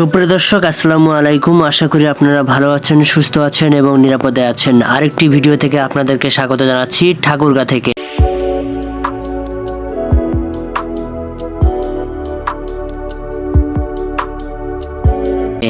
সুপ্রিয় দর্শক, আসসালামু আলাইকুম। আশা করি আপনারা ভালো আছেন, সুস্থ আছেন এবং নিরাপদে আছেন। আরেকটি ভিডিও থেকে আপনাদেরকে স্বাগত জানাচ্ছি ঠাকুরগা থেকে।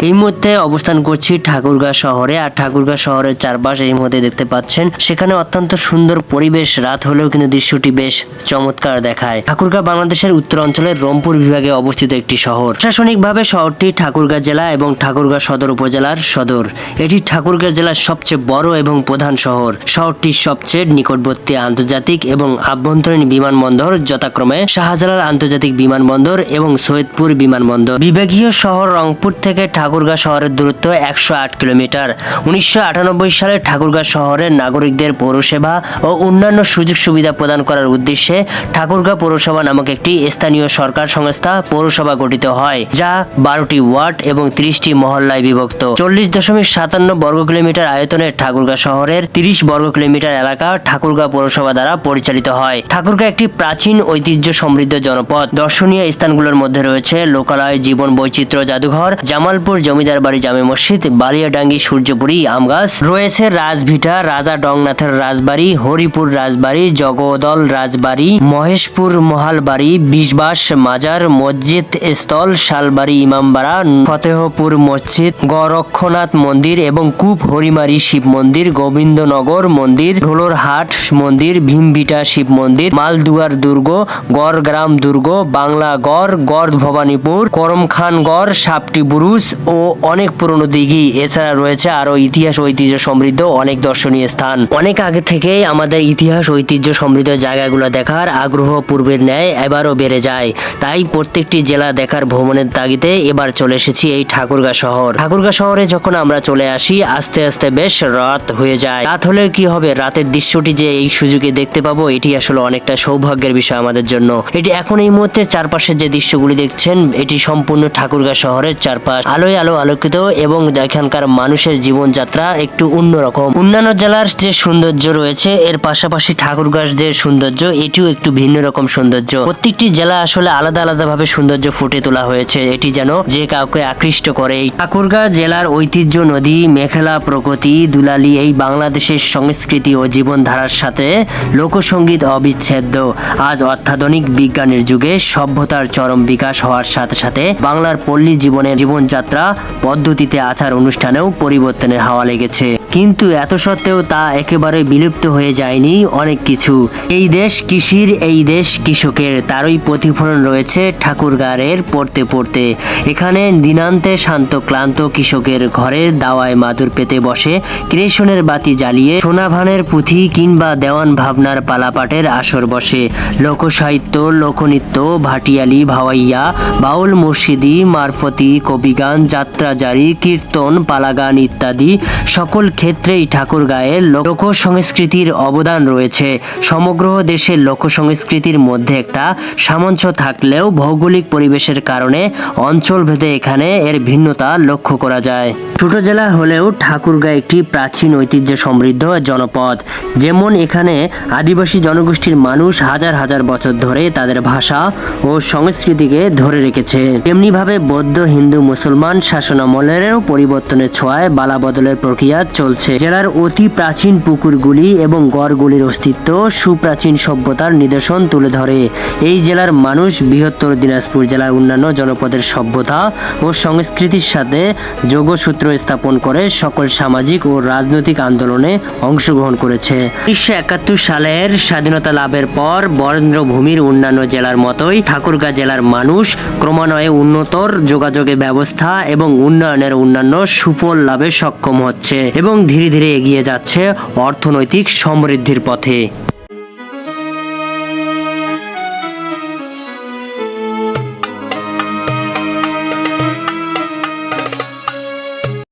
এই মুহূর্তে অবস্থান করছি ঠাকুরগাঁ শহরে, আর ঠাকুরগাঁ শহরের চারপাশ এই মুহূর্তে দেখতে পাচ্ছেন। সেখানে অত্যন্ত সুন্দর পরিবেশ, রাত হলেও কিন্তু দৃশ্যটি বেশ চমৎকার দেখায়। ঠাকুরগাঁ বাংলাদেশের উত্তর অঞ্চলের রংপুর বিভাগে অবস্থিত একটি শহর। প্রশাসনিকভাবে শহরটি ঠাকুরগাঁ জেলা এবং ঠাকুরগাঁ সদর উপজেলার সদর। এটি ঠাকুরগাঁ জেলার সবচেয়ে বড় এবং প্রধান শহর। শহরটির সবচেয়ে নিকটবর্তী আন্তর্জাতিক এবং আভ্যন্তরীণ বিমানবন্দর যথাক্রমে শাহজালাল আন্তর্জাতিক বিমানবন্দর এবং সৈয়দপুর বিমানবন্দর। বিভাগীয় শহর রংপুর থেকে ঠাকুরগাঁ শহরের দূরত্ব একশো আট কিলোমিটার। উনিশশো আটানব্বই সালে ঠাকুরগাঁ শহরের নাগরিকদের পৌরসেবা ও অন্যান্য সুযোগ সুবিধা প্রদান করার উদ্দেশ্যে ঠাকুরগাঁ পৌরসভা নামক একটি স্থানীয় সরকার সংস্থা পৌরসভা গঠিত হয়, যা বারোটি ওয়ার্ড এবং ত্রিশটি মহল্লায় বিভক্ত। চল্লিশ দশমিক সাতান্ন বর্গ কিলোমিটার আয়তনের ঠাকুরগাঁ শহরের তিরিশ বর্গ কিলোমিটার এলাকা ঠাকুরগাঁ পৌরসভা দ্বারা পরিচালিত হয়। ঠাকুরগাঁ একটি প্রাচীন ঐতিহ্য সমৃদ্ধ জনপদ। দর্শনীয় স্থানগুলোর মধ্যে রয়েছে লোকালয়, জীবন বৈচিত্র্য, জাদুঘর, জামালপুর জমিদার বাড়ি জামে মসজিদ, বালিয়াডাঙ্গি, সূর্যপুরি আমগাছ রয়েছে রাজভিটা, রাজা ডংনাথের রাজবাড়ি, হরিপুর রাজবাড়ি, জগদল রাজবাড়ি, মহেশপুর মহালবাড়ি বিশবাস মাজার, মসজিদ স্থল, শালবাড়ি ইমামবাড়া, ফতেহপুর মসজিদ, গরক্ষনাথ মন্দির এবং কূপ হরিমারি শিব মন্দির, গোবিন্দনগর মন্দির ঢোলর হাট মন্দির ভীমভিটা শিব মন্দির, মালদুয়ার দুর্গ, গড়গ্রাম দুর্গ বাংলা গড় গড় ভবানীপুর করমখানগড় সাপটি বুরুজ ও অনেক পুরনো দিঘি। এছাড়া রয়েছে আরও ইতিহাস ঐতিহ্য সমৃদ্ধ অনেক দর্শনীয় স্থান। অনেক আগে থেকেই আমাদের ইতিহাস ঐতিহ্য সমৃদ্ধ জায়গাগুলো দেখার আগ্রহ পূর্বের ন্যায় এবারও বেড়ে যায়। তাই প্রত্যেকটি জেলা দেখার ভ্রমণের তাগিদে এবার চলে এসেছি এই ঠাকুরগাঁ শহর। ঠাকুরগাঁ শহরে যখন আমরা চলে আসি, আস্তে আস্তে বেশ রাত হয়ে যায়। রাত হলে কি হবে? রাতের দৃশ্যটি যে এই সুযোগে দেখতে পাবো, এটি আসলে অনেকটা সৌভাগ্যের বিষয় আমাদের জন্য। এটি এখন এই মুহূর্তে চারপাশের যে দৃশ্যগুলি দেখছেন, এটি সম্পূর্ণ ঠাকুরগাঁ শহরের চারপাশ। আলোয় আলো আলোকিত এবং এখানকার মানুষের জীবনযাত্রা একটু অন্যরকম অন্যান্য জেলার যে সৌন্দর্য রয়েছে, এর পাশাপাশি ঠাকুরগাঁর যে সৌন্দর্য, এটিও একটু ভিন্ন রকম সৌন্দর্য। প্রত্যেকটি জেলা আসলে আলাদা আলাদা ভাবে সৌন্দর্য ফুটে তোলা হয়েছে। এটি যেন যে কাউকে আকৃষ্ট করে। ঠাকুরগাঁ জেলার ঐতিহ্য নদী, মেখেলা প্রকৃতি, দুলালি এই বাংলাদেশের সংস্কৃতি ও জীবনধারার সাথে লোকসঙ্গীত অবিচ্ছেদ্য। আজ অত্যাধুনিক বিজ্ঞানের যুগে সভ্যতার চরম বিকাশ হওয়ার সাথে সাথে বাংলার পল্লী জীবনের জীবনযাত্রা পদ্ধতিতে আচার অনুষ্ঠানেও পরিবর্তনের হাওয়া লেগেছে। কিন্তু এত সত্ত্বেও তা একেবারে বিলুপ্ত হয়ে যায়নি অনেক কিছু। এই দেশ কৃষির, এই দেশ কৃষকের তারই প্রতিফলন রয়েছে ঠাকুরগাঁড়ের পড়তে পড়তে। এখানে দিনান্তে শান্ত ক্লান্ত কৃষকের ঘরের দাওয়ায় মাদুর পেতে বসে, ক্রেশনের বাতি জ্বালিয়ে সোনাভানের পুঁথি কিংবা দেওয়ান ভাবনার পালাপাটের আসর বসে। লোকসাহিত্য, লোকনৃত্য, ভাটিয়ালি, ভাওয়াইয়া, বাউল মুর্শিদি মারফতি, কবিগান যাত্রাজারি কীর্তন, পালাগান ইত্যাদি সকল ক্ষেত্রেই ঠাকুরগাঁয়ের লোক সংস্কৃতির অবদান রয়েছে। সমগ্র দেশের লোক সংস্কৃতির মধ্যে একটা সামঞ্জস্য থাকলেও ভৌগোলিক পরিবেশের কারণে অঞ্চলভেদে এখানে এর ভিন্নতা লক্ষ্য করা যায়। ছোট জেলা হলেও ঠাকুরগাঁ একটি প্রাচীন ঐতিহ্য সমৃদ্ধ জনপদ। যেমন এখানে আদিবাসী জনগোষ্ঠীর মানুষ হাজার হাজার বছর ধরে তাদের ভাষা ও সংস্কৃতিকে ধরে রেখেছে। তেমনিভাবে বৌদ্ধ, হিন্দু, মুসলমান শাসনামলেরও পরিবর্তনের ছোঁয়ায় বালা বদলের প্রক্রিয়া চলছে। জেলার অতি প্রাচীন পুকুরগুলি এবং গড়গুলির অস্তিত্ব সুপ্রাচীন সভ্যতার নিদর্শন তুলে ধরে। এই জেলার মানুষ বৃহত্তর দিনাজপুর জেলার অন্যান্য জনপদের সভ্যতা ও সংস্কৃতির সাথে যোগসূত্র স্থাপন করে সকল সামাজিক ও রাজনৈতিক আন্দোলনে অংশগ্রহণ করেছে। উনিশশো একাত্তর সালের স্বাধীনতা লাভের পর বরেন্দ্র ভূমির অন্যান্য জেলার মতোই ঠাকুরগাঁ জেলার মানুষ ক্রমান্বয়ে উন্নতর যোগাযোগের ব্যবস্থা এবং উন্নয়নের অন্যান্য সুফল লাভে সক্ষম হচ্ছে এবং ধীরে ধীরে এগিয়ে যাচ্ছে অর্থনৈতিক সমৃদ্ধির পথে।